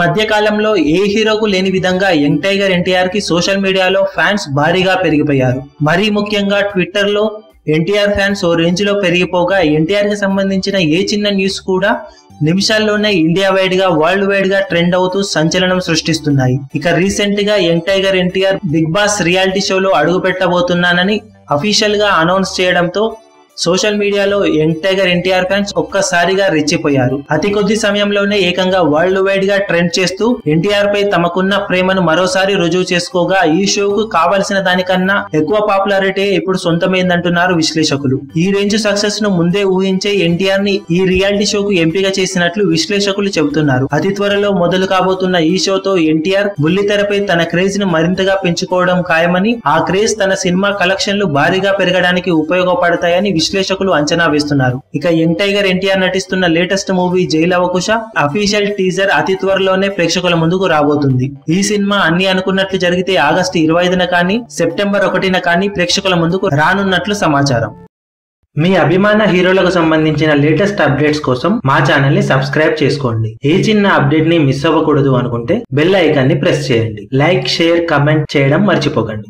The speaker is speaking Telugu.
మధ్య కాలంలో ఏ హీరోకు లేని విధంగా యంగ్ టైగర్ ఎన్టీఆర్కి సోషల్ మీడియాలో ఫ్యాన్స్ భారీగా పెరిగిపోయారు. మరీ ముఖ్యంగా ట్విట్టర్లో ఎన్టీఆర్ ఫ్యాన్స్ ఓ రేంజ్లో పెరిగిపోగా ఎన్టీఆర్కి సంబంధించిన ఏ చిన్న న్యూస్ కూడా నిమిషాల్లోనే ఇండియా వైడ్గా వరల్డ్ వైడ్గా ట్రెండ్ అవుతూ సంచలనం సృష్టిస్తున్నాయి. ఇక రీసెంట్గా young tiger NTR Bigg Boss reality షోలో అడుగు పెట్టబోతున్నానని అఫీషియల్గా అనౌన్స్ చేయడంతో సోషల్ మీడియాలో యంగ్ టైగర్ ఎన్టీఆర్ ఫ్యాన్స్ ఒక్కసారిగా రెచ్చిపోయారు. అతి కొద్ది సమయంలోనే ఏకంగా వరల్డ్ వైడ్గా ట్రెండ్ చేస్తూ ఎన్టీఆర్ పై తమకున్న ప్రేమను మరోసారి రుజువు చేసుకోగా ఈ షోకు కావలసిన దానికన్నా ఎక్కువ పాపులారిటీ ఇప్పుడు సొంతమైందంటున్నారు విశ్లేషకులు. ఈ రేంజ్ సక్సెస్ను ముందే ఊహించే ఎన్టీఆర్ని ఈ రియాలిటీ షోకు ఎంపిక చేసినట్లు విశ్లేషకులు చెబుతున్నారు. అతి త్వరలో మొదలు కాబోతున్న ఈ షోతో ఎన్టీఆర్ బుల్లితెరపై తన క్రేజ్ను మరింతగా పెంచుకోవడం ఖాయమని ఆ క్రేజ్ తన సినిమా కలెక్షన్లు భారీగా పెరగడానికి ఉపయోగపడతాయని విశ్లేషకులు విశ్లేషకులు అంచనా వేస్తున్నారు. ఇక యంగ్ టైగర్ ఎన్టీఆర్ నటిస్తున్న latest movie Jai Lava Kusa official teaser అతి త్వరలోనే ప్రేక్షకుల ముందుకు రాబోతుంది. ఈ సినిమా అన్ని అనుకున్నట్లు జరిగితే ఆగస్టు ఇరవై ఐదున కానీ సెప్టెంబర్ ఒకటిన కానీ ప్రేక్షకుల ముందుకు రానున్నట్లు సమాచారం. మీ అభిమాన హీరోలకు సంబంధించిన లేటెస్ట్ అప్డేట్స్ కోసం మా ఛానల్ని సబ్స్క్రైబ్ చేసుకోండి. ఏ చిన్న అప్డేట్ని మిస్ అవ్వకూడదు అనుకుంటే బెల్ ఐకాన్ని ప్రెస్ చేయండి. లైక్ షేర్ కమెంట్ చేయడం మర్చిపోకండి.